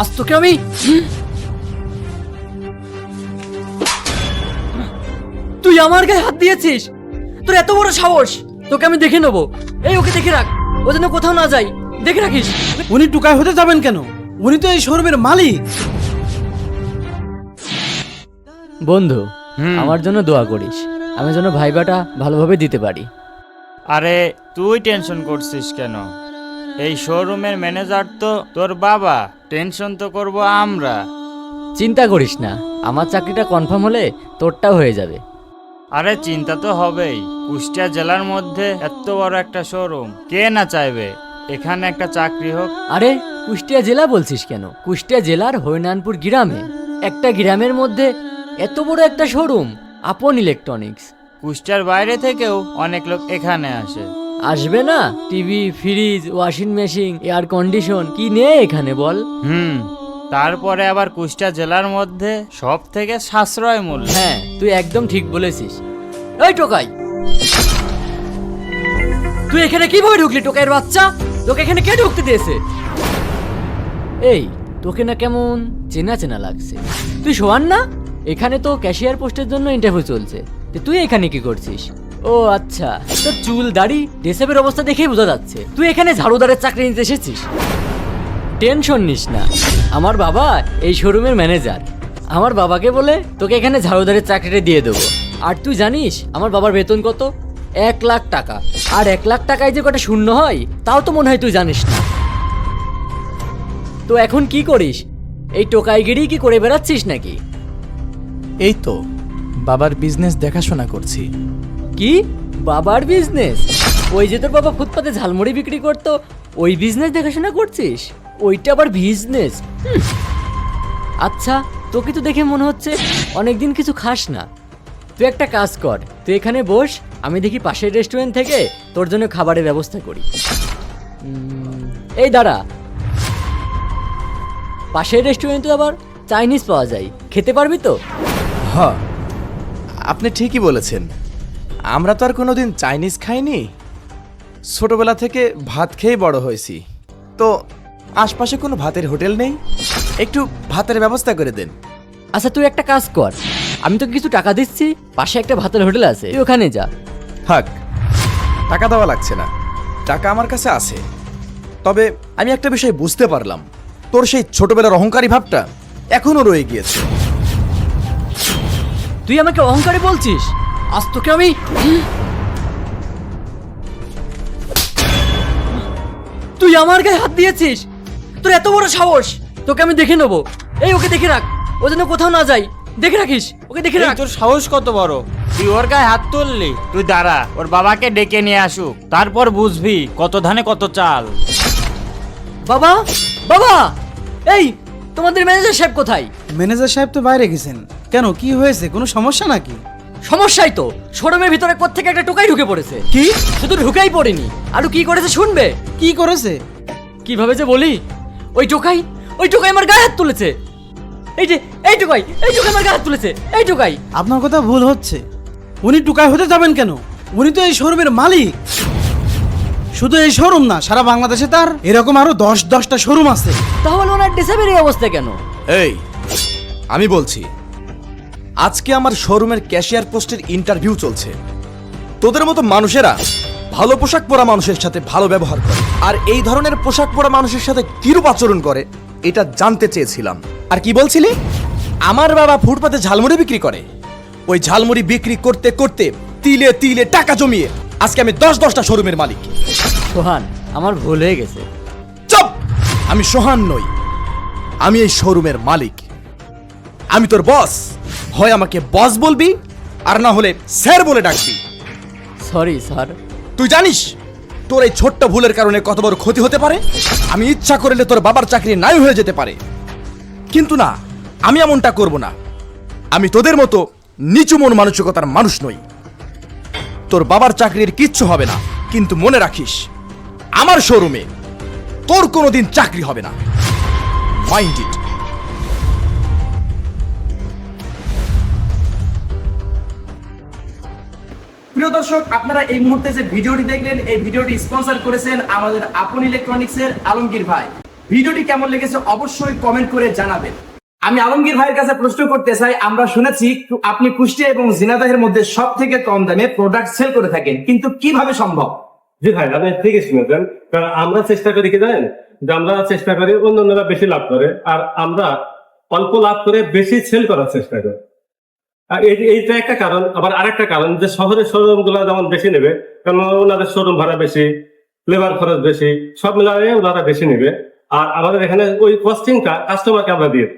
আজ তোকে আমি? তুই আমার গায়ে হাত দিয়েছিস? তোর এত বড় সাহস। তোকে আমি দেখে নেব। এই ওকে দেখে রাখ। ও যেন কোথাও না যাই দেখে রাখিস। উনি টুকাই হতে যাবেন কেন? উনি তো এই শোরুমের মালিক। বন্ধু হুম। আমার জন্য দোয়া করিস। আমি যেন ভাইবাটা ভালোভাবে দিতে পারি। আরে তুই টেনশন করছিস কেন? এই শোরুমের ম্যানেজার তো তোর বাবা। টেনশন তো করব আমরা। চিন্তা করিস না আমার চাকরিটা কনফার্ম হলে তোরটাও হয়ে যাবে। আরে চিন্তা তো হবেই কুষ্টিয়া জেলার মধ্যে এত বড় একটা শোরুম কে না চাইবে? এখানে একটা চাকরি হোক। আরে কুষ্টিয়া জেলা বলছিস কেন? কুষ্টিয়া জেলার হরিনানপুর গ্রামে একটা গ্রামের মধ্যে এত বড় একটা শোরুম আপন ইলেকট্রনিক্স কুষ্টিয়ার বাইরে থেকেও অনেক লোক এখানে আসে। আসবে না? TV fridge washing machine air condition কি নেই এখানে বল? হুম তারপরে আবার কুষ্টিয়া জেলার মধ্যে সব থেকে সাশ্রয় মূল্য। হ্যাঁ তুই একদম ঠিক বলেছিস। এই টোকাই! তুই এখানে কীভাবে ঢুকলি টোকাইয়ের বাচ্চা? তোকে এখানে কে ঢুকতে দিয়েছে? এই তোকে না কেমন চেনা চেনা লাগছে। তুই শোয়ান না? এখানে তো ক্যাশিয়ার পোস্টের জন্য ইন্টারভিউ চলছে। তুই এখানে কি করছিস? ও আচ্ছা। তোর চুল, দাড়ি ডেসেবের অবস্থা দেখেই বোঝা যাচ্ছে। তুই এখানে ঝাড়ুদারের চাকরি নিতে এসেছিস? টেনশন নিস না। আমার বাবা এই শোরুমের ম্যানেজার আমার বাবাকে বলে তোকে এখানে ঝাড়ুদারের চাকরিটা দিয়ে দেবো। আর তুই জানিস, আমার বাবার বেতন কত? এক লাখ টাকা। আর এক লাখ টাকায় যে কটা শূন্য হয়, তাও তো মনে হয় তুই জানিস না। তো এখন কি করিস? এই টোকাইগিরি কি করে বেড়াচ্ছিস নাকি? এই তো, বাবার বিজনেস দেখাশোনা করছি। কি? বাবার বিজনেস ওই যে তোর বাবা ফুটপাতে ঝালমুড়ি বিক্রি করতো, ওই বিজনেস দেখাশোনা করছিস? ওইটা আবার বিজনেস আচ্ছা তোকে তো দেখে মনে হচ্ছে অনেকদিন কিছু খাস না। তুই একটা কাজ কর, তুই এখানে বস, আমি দেখি পাশের রেস্টুরেন্ট থেকে তোর জন্য খাবারের ব্যবস্থা করি। এই দাঁড়া। পাশের রেস্টুরেন্টে আবার চাইনিজ পাওয়া যায়, খেতে পারবি তো? হ আপনি ঠিকই বলেছেন। আমরা তো আর কোনোদিন চাইনিজ খাইনি। ছোটবেলা থেকে ভাত খেয়েই বড় হয়েছি। তো আশপাশে কোনো ভাতের হোটেল নেই? একটু ভাতের ব্যবস্থা করে দেন। আচ্ছা তুই একটা কাজ কর। আমি তোকে কিছু টাকা দিচ্ছি পাশে একটা ভাতের হোটেল আছে তুই ওখানে যা। থাক টাকা দেওয়া লাগছে না। টাকা আমার কাছে আছে। তবে আমি একটা বিষয় বুঝতে পারলাম। তোর সেই ছোটবেলার অহংকারী ভাবটা এখনও রয়ে গিয়েছে। তুই আমাকে অহংকারী বলছিস? আজ তোকে আমি? তুই আমার গায়ে হাত দিয়েছিস? তোর এত বড় সাহস। তোকে আমি দেখে নেব। এই ওকে দেখে রাখ। ও যেন কোথাও না যাই দেখে রাখিস। ওকে দেখে রাখ। তোর সাহস কত বড়? তুই ওর গায়ে হাত তুললি। তুই দাঁড়া ওর বাবাকে ডেকে নিয়ে আসুক তারপর বুঝবি কত ধানে কত চাল। বাবা? বাবা? এই তোমাদের ম্যানেজার সাহেব কোথায়? ম্যানেজার সাহেব তো বাইরে গেছেন। কেন কি হয়েছে? কোনো সমস্যা নাকি? সমস্যাই তো। শোরুমের ভিতরে কোত্থেকে একটা টোকাই ঢুকে পড়েছে। কি? শুধু ঢুকেই পড়েনি। আরও কি করেছে শুনবে? কি করেছে? কীভাবে যে বলি? ওই টোকাই ওই টোকাই আমার গায়ে হাত তুলেছে। এই যে এই টোকাই এই টোকাই আমার গায়ে হাত তুলেছে। এই টোকাই। আপনার কথা ভুল হচ্ছে। উনি টুকাই হতে যাবেন কেন? উনি তো এই শোরুমের মালিক। শুধু এই শোরুম না সারা বাংলাদেশে তার এরকম আরও দশ দশটা শোরুম আছে। তাহলে ওনার ডিসেবের এই অবস্থা কেন? এই আমি বলছি আজকে আমার শোরুমের ক্যাশিয়ার পোস্টের ইন্টারভিউ চলছে। তোদের মতো মানুষেরা ভালো পোশাক পরা মানুষের সাথে ভালো ব্যবহার করে। আর এই ধরনের পোশাক পরা মানুষের সাথে কিরূপ আচরণ করে এটা জানতে চেয়েছিলাম। আর কি বলছিলি? আমার বাবা ফুটপাতে ঝালমুড়ি বিক্রি করে। ওই ঝালমুড়ি বিক্রি করতে করতে তিলে তিলে টাকা জমিয়ে আজকে আমি দশ দশটা শোরুমের মালিক। সোহান আমার ভুল হয়ে গেছে। চপ! আমি সোহান নই। আমি এই শোরুমের মালিক। আমি তোর বস। হয় আমাকে বস বলবি আর না হলে স্যার বলে ডাকবি। সরি স্যার তুই জানিস তোর এই ছোট্ট ভুলের কারণে কত বড় ক্ষতি হতে পারে? আমি ইচ্ছা করলে তোর বাবার চাকরি নাই হয়ে যেতে পারে। কিন্তু না আমি এমনটা করব না। আমি তোদের মতো নিচু মন মানসিকতার মানুষ নই। তোর বাবার চাকরির কিচ্ছু হবে না কিন্তু মনে রাখিস আমার শোরুমে তোর কোনোদিন চাকরি হবে না। মাইন্ড ইট প্রিয় দর্শক, আপনারা এই মুহূর্তে যে ভিডিওটি দেখলেন, এই ভিডিওটি স্পন্সর করেছেন আমাদের আপন ইলেকট্রনিক্স এর আলমগীর ভাই। ভিডিওটি কেমন লেগেছে অবশ্যই কমেন্ট করে জানাবেন। আমি আলমগীর ভাইয়ের কাছে প্রশ্ন করতে চাই, আমরা শুনেছি আপনি কুষ্টিয়া এবং জিনাদাহের মধ্যে সব থেকে কম দামে প্রোডাক্ট সেল করে থাকেন, কিন্তু কীভাবে সম্ভব? জি ভাই আপনি ঠিকই শুনেছেন। কারণ আমরা চেষ্টা করি কি জানেন? যে আমরা চেষ্টা করি অন্যান্যরা বেশি লাভ করে, আর আমরা অল্প লাভ করে বেশি সেল করার চেষ্টা করি। এইটা একটা কারণ আবার আরেকটা কারণ যে শহরের শোরুমগুলা যেমন বেশি নেবে কারণ ওনাদের শোরুম ভাড়া বেশি লেবার খরচ বেশি সব মিলিয়ে ওনারা বেশি নেবে। আর আমাদের এখানে ওই কস্টিংটা কাস্টমারকে আমরা দিয়ে।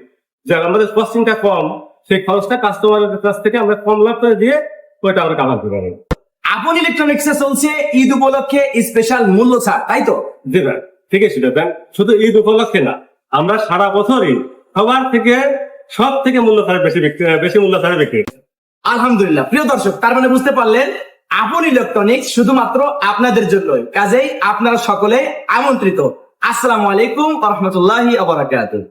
যে আমাদের কস্টিংটা কম সেই খরচটা কাস্টমারের কাছ থেকে আমরা কম লাভ করে দিয়ে ওইটা আমরা কাভার করে নেব আপন ইলেকট্রনিক্সে চলছে ঈদ উপলক্ষে স্পেশাল মূল্য ছাড় তাই তো? জি ঠিকই শুনেছেন শুধু ঈদ উপলক্ষে না আমরা সারা বছরই সবার থেকে সব থেকে মূল্য ছাড়া বেশি বিক্রি বেশি মূল্য ছাড়া বিক্রি করি। আলহামদুলিল্লাহ। প্রিয় দর্শক, তার মানে বুঝতে পারলেন, আপন ইলেকট্রনিক্স শুধুমাত্র আপনাদের জন্যই। কাজেই আপনারা সকলে আমন্ত্রিত। আসসালামু আলাইকুম রহমতুল্লাহ আবরাকাতুহ